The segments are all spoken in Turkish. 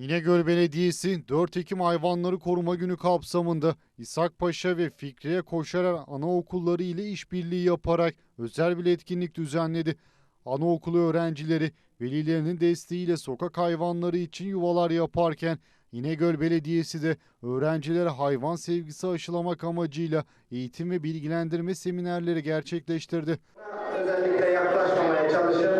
İnegöl Belediyesi 4 Ekim Hayvanları Koruma Günü kapsamında İshakpaşa ve Fikriye Koşarar Anaokulları ile işbirliği yaparak özel bir etkinlik düzenledi. Anaokulu öğrencileri velilerinin desteğiyle sokak hayvanları için yuvalar yaparken İnegöl Belediyesi de öğrencilere hayvan sevgisi aşılamak amacıyla eğitim ve bilgilendirme seminerleri gerçekleştirdi. özellikle yaklaşmamaya çalışın.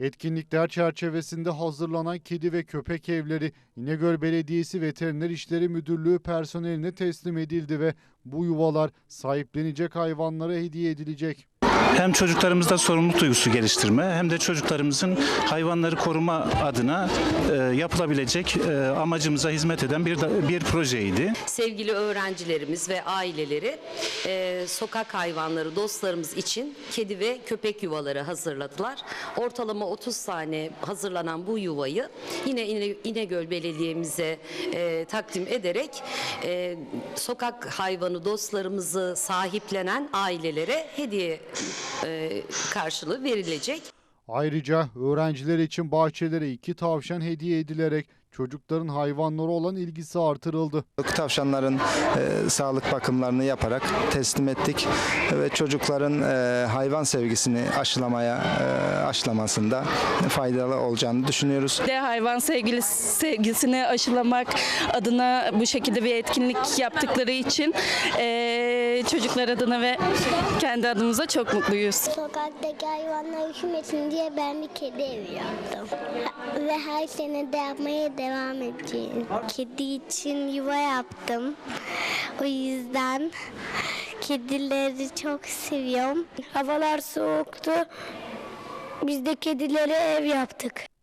Etkinlikler çerçevesinde hazırlanan kedi ve köpek evleri İnegöl Belediyesi Veteriner İşleri Müdürlüğü personeline teslim edildi ve bu yuvalar sahiplenecek hayvanlara hediye edilecek. Hem çocuklarımızda sorumluluk duygusu geliştirme hem de çocuklarımızın hayvanları koruma adına e, yapılabilecek e, amacımıza hizmet eden bir bir projeydi. sevgili öğrencilerimiz ve aileleri e, sokak hayvanları dostlarımız için kedi ve köpek yuvaları hazırladılar. Ortalama 30 tane hazırlanan bu yuvayı yine İne- İnegöl Belediye'mize e, takdim ederek e, sokak hayvanı dostlarımızı sahiplenen ailelere hediye e, karşılığı verilecek. Ayrıca öğrenciler için bahçelere iki tavşan hediye edilerek çocukların hayvanlara olan ilgisi artırıldı. Tavşanların e, sağlık bakımlarını yaparak teslim ettik ve çocukların e, hayvan sevgisini aşılamaya e, aşılamasında faydalı olacağını düşünüyoruz. de hayvan sevgilisi, sevgisini aşılamak adına bu şekilde bir etkinlik yaptıkları için eee, çocuklar adına ve kendi adımıza çok mutluyuz. Sokaktaki hayvanlar üşümesin diye ben bir kedi evi yaptım. Ve her sene de yapmaya devam edeceğim. Kedi için yuva yaptım. O yüzden kedileri çok seviyorum. Havalar soğuktu. Biz de kedilere ev yaptık.